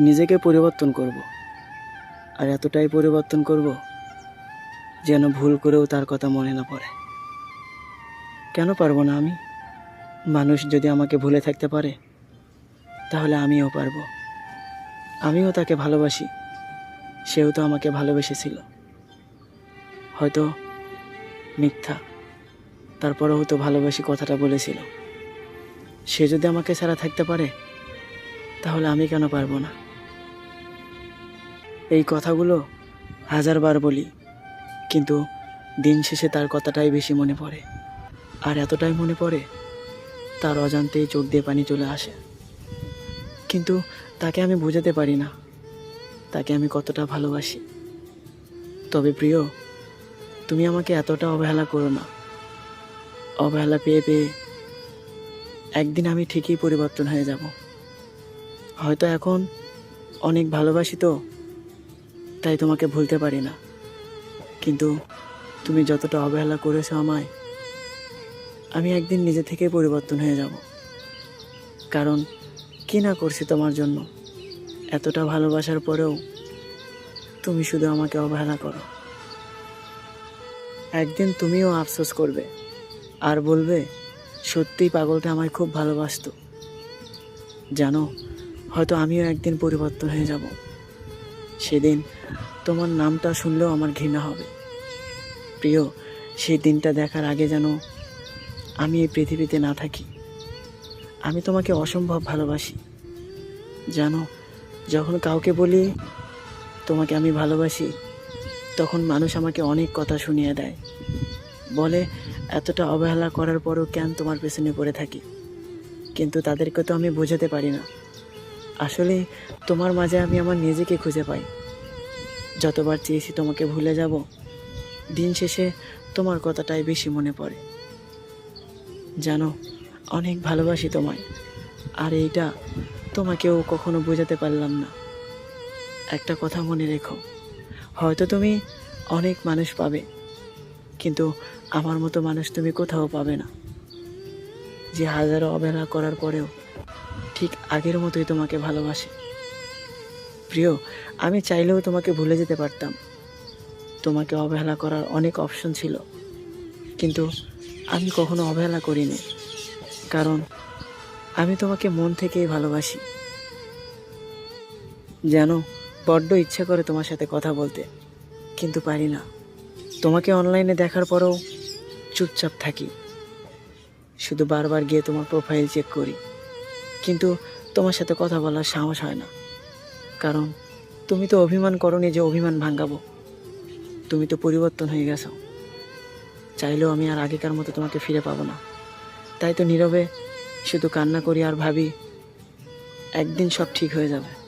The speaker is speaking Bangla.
নিজেকে পরিবর্তন করব। আর এতটাই পরিবর্তন করব যেন ভুল করেও তার কথা মনে না পড়ে। কেন পারব না আমি? মানুষ যদি আমাকে ভুলে থাকতে পারে, তাহলে আমিও পারব। আমিও তাকে ভালোবাসি। সেও তো আমাকে ভালোবেসেছিল। হয়তো মিথ্যা। তারপরেও তো ভালোবাসি কথাটা বলেছিল। সে যদি আমাকে ছাড়া থাকতে পারে, তাহলে আমি কেন পারব না? এই কথাগুলো হাজারবার বলি, কিন্তু দিন শেষে তার কথাটাই বেশি মনে পড়ে। আর এতটাই মনে পড়ে, তার অজান্তেই চোখ দিয়ে পানি চলে আসে। কিন্তু তাকে আমি বোঝাতে পারি না। তাকে আমি কতটা ভালোবাসি। তবে প্রিয়, তুমি আমাকে এতটা অবহেলা করো না। অবহেলা পেয়ে পেয়ে একদিন আমি ঠিকই পরিবর্তন হয়ে যাব। হয়তো এখন অনেক ভালোবাসি তো তাই তোমাকে ভুলতে পারি না। কিন্তু তুমি যতটা অবহেলা করেছ আমায়, আমি একদিন নিজে থেকে পরিবর্তন হয়ে যাব। কারণ কি না করছি তোমার জন্য, এতটা ভালোবাসার পরেও তুমি শুধু আমাকে অবহেলা করো। একদিন তুমিও আফসোস করবে আর বলবে, সত্যিই পাগলটা আমায় খুব ভালোবাসতো। জানো, হয়তো আমিও একদিন পরিবর্তন হয়ে যাব। সেদিন তোমার নামটা শুনলেও আমার ঘৃণা হবে। প্রিয়, সেই দিনটা দেখার আগে যেন আমি এই পৃথিবীতে না থাকি। আমি তোমাকে অসম্ভব ভালোবাসি। জানো, যখন কাউকে বলি তোমাকে আমি ভালোবাসি, তখন মানুষ আমাকে অনেক কথা শুনিয়ে দেয়। বলে, এতটা অবহেলা করার পরও কেন তোমার পেছনে পড়ে থাকি? কিন্তু তাদেরকে তো আমি বোঝাতে পারি না। আসলে তোমার মাঝে আমি আমার নিজেকে খুঁজে পাই। যতবার চেয়েছি তোমাকে ভুলে যাব, দিন শেষে তোমার কথাটাই বেশি মনে পড়ে। জানো, অনেক ভালোবাসি তোমায়, আর এইটা তোমাকেও কখনো বোঝাতে পারলাম না। একটা কথা মনে রেখো, হয়তো তুমি অনেক মানুষ পাবে, কিন্তু আমার মতো মানুষ তুমি কোথাও পাবে না। যে হাজারো অবহেলা করার পরেও ঠিক আগের মতোই তোমাকে ভালোবাসে। প্রিয়, আমি চাইলেও তোমাকে ভুলে যেতে পারতাম। তোমাকে অবহেলা করার অনেক অপশন ছিল। কিন্তু আমি কখনো অবহেলা করিনি। কারণ আমি তোমাকে মন থেকেই ভালোবাসি। জানো, বড্ড ইচ্ছা করে তোমার সাথে কথা বলতে। কিন্তু পারি না। তোমাকে অনলাইনে দেখার পরেও চুপচাপ থাকি। শুধু বারবার গিয়ে তোমার প্রোফাইল চেক করি। কিন্তু তোমার সাথে কথা বলার সাহস হয় না। কারণ তুমি তো অভিমান করনি যে অভিমান ভাঙ্গাবো তুমি তো পরিবর্তন হয়ে গেছো। চাইলেও আমি আর আগেকার মতো তোমাকে ফিরে পাবো না। তাই তো নীরবে শুধু কান্না করি আর ভাবি, একদিন সব ঠিক হয়ে যাবে।